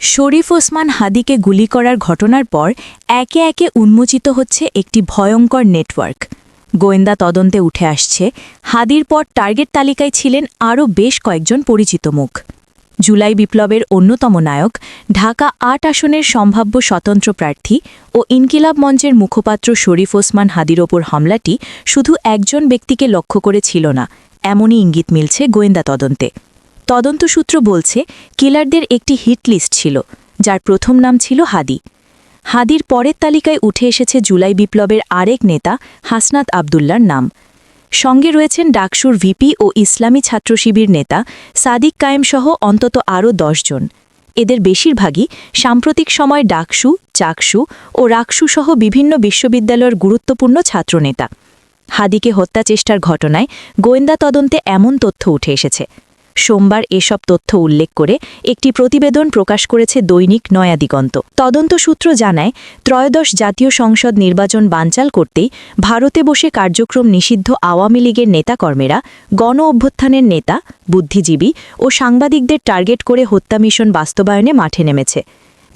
শরীফ ওসমান হাদিকে গুলি করার ঘটনার পর একে একে উন্মোচিত হচ্ছে একটি ভয়ঙ্কর নেটওয়ার্ক। গোয়েন্দা তদন্তে উঠে আসছে, হাদির পর টার্গেট তালিকায় ছিলেন আরও বেশ কয়েকজন পরিচিত মুখ। জুলাই বিপ্লবের অন্যতম নায়ক, ঢাকা আট আসনের সম্ভাব্য স্বতন্ত্র প্রার্থী ও ইনকিলাব মঞ্চের মুখপাত্র শরীফ ওসমান হাদির ওপর হামলাটি শুধু একজন ব্যক্তিকে লক্ষ্য করে ছিল না, এমনই ইঙ্গিত মিলছে গোয়েন্দা তদন্তে। তদন্ত সূত্র বলছে, কিলারদের একটি হিট লিস্ট ছিল, যার প্রথম নাম ছিল হাদি। হাদির পরের তালিকায় উঠে এসেছে জুলাই বিপ্লবের আরেক নেতা, হাসনাত আবদুল্লার নাম। সঙ্গে রয়েছেন ডাকসুর ভিপি ও ইসলামী ছাত্র শিবির নেতা সাদিক কায়েমসহ অন্তত আরও জন। এদের বেশিরভাগই সাম্প্রতিক সময় ডাকসু, চাকসু ও রাকসু সহ বিভিন্ন বিশ্ববিদ্যালয়ের গুরুত্বপূর্ণ ছাত্রনেতা হাদিকে হত্যা চেষ্টার ঘটনায় গোয়েন্দা তদন্তে এমন তথ্য উঠে এসেছে। সোমবার এসব তথ্য উল্লেখ করে একটি প্রতিবেদন প্রকাশ করেছে দৈনিক নয়া দিগন্ত। তদন্ত সূত্র জানায়, ত্রয়োদশ জাতীয় সংসদ নির্বাচন বানচাল করতেই ভারতে বসে কার্যক্রম নিষিদ্ধ আওয়ামী লীগের নেতাকর্মেরা, গণ অভ্যুত্থানের নেতা, বুদ্ধিজীবী ও সাংবাদিকদের টার্গেট করে হত্যা মিশন বাস্তবায়নে মাঠে নেমেছে।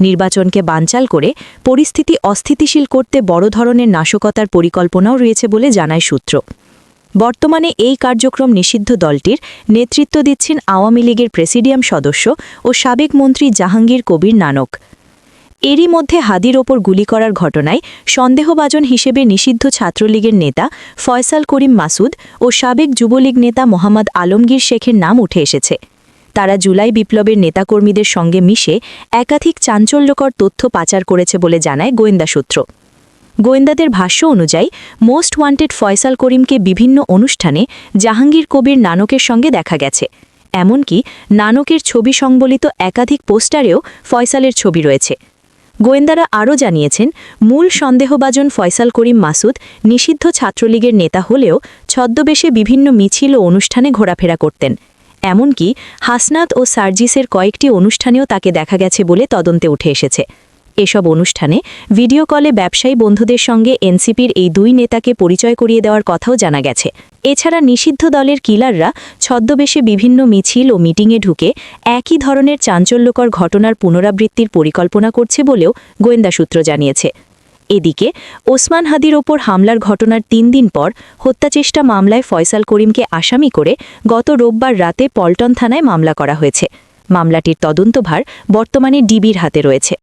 নির্বাচনকে বানচাল করে পরিস্থিতি অস্থিতিশীল করতে বড় ধরনের নাশকতার পরিকল্পনাও রয়েছে বলে জানায় সূত্র। বর্তমানে এই কার্যক্রম নিষিদ্ধ দলটির নেতৃত্ব দিচ্ছেন আওয়ামী লীগের প্রেসিডিয়াম সদস্য ও সাবেক মন্ত্রী জাহাঙ্গীর কবির নানক। এরই মধ্যে হাদির ওপর গুলি করার ঘটনায় সন্দেহভাজন হিসেবে নিষিদ্ধ ছাত্রলীগের নেতা ফয়সাল করিম মাসুদ ও সাবেক যুবলীগ নেতা মোহাম্মদ আলমগীর শেখের নাম উঠে এসেছে। তারা জুলাই বিপ্লবের নেতাকর্মীদের সঙ্গে মিশে একাধিক চাঞ্চল্যকর তথ্য পাচার করেছে বলে জানায় গোয়েন্দা সূত্র। গোয়েন্দাদের ভাষ্য অনুযায়ী, মোস্ট ওয়ান্টেড ফয়সাল করিমকে বিভিন্ন অনুষ্ঠানে জাহাঙ্গীর কবির নানকের সঙ্গে দেখা গেছে। এমনকি নানকের ছবি সংবলিত একাধিক পোস্টারেও ফয়সালের ছবি রয়েছে। গোয়েন্দারা আরও জানিয়েছেন, মূল সন্দেহভাজন ফয়সাল করিম মাসুদ নিষিদ্ধ ছাত্রলীগের নেতা হলেও ছদ্মবেশে বিভিন্ন মিছিল ও অনুষ্ঠানে ঘোরাফেরা করতেন। এমনকি হাসনাত ও সার্জিসের কয়েকটি অনুষ্ঠানেও তাকে দেখা গেছে বলে তদন্তে উঠে এসেছে। এসব অনুষ্ঠানে ভিডিও কলে ব্যবসায়ী বন্ধুদের সঙ্গে এনসিপির এই দুই নেতাকে পরিচয় করিয়ে দেওয়ার কথাও জানা গেছে। এছাড়া নিষিদ্ধ দলের কিলাররা ছদ্মবেশে বিভিন্ন মিছিল ও মিটিংয়ে ঢুকে একই ধরনের চাঞ্চল্যকর ঘটনার পুনরাবৃত্তির পরিকল্পনা করছে বলেও গোয়েন্দা সূত্র জানিয়েছে। এদিকে ওসমান হাদির ওপর হামলার ঘটনার তিন দিন পর হত্যাচেষ্টা মামলায় ফয়সাল করিমকে আসামি করে গত রোববার রাতে পল্টন থানায় মামলা করা হয়েছে। মামলাটির তদন্তভার বর্তমানে ডিবির হাতে রয়েছে।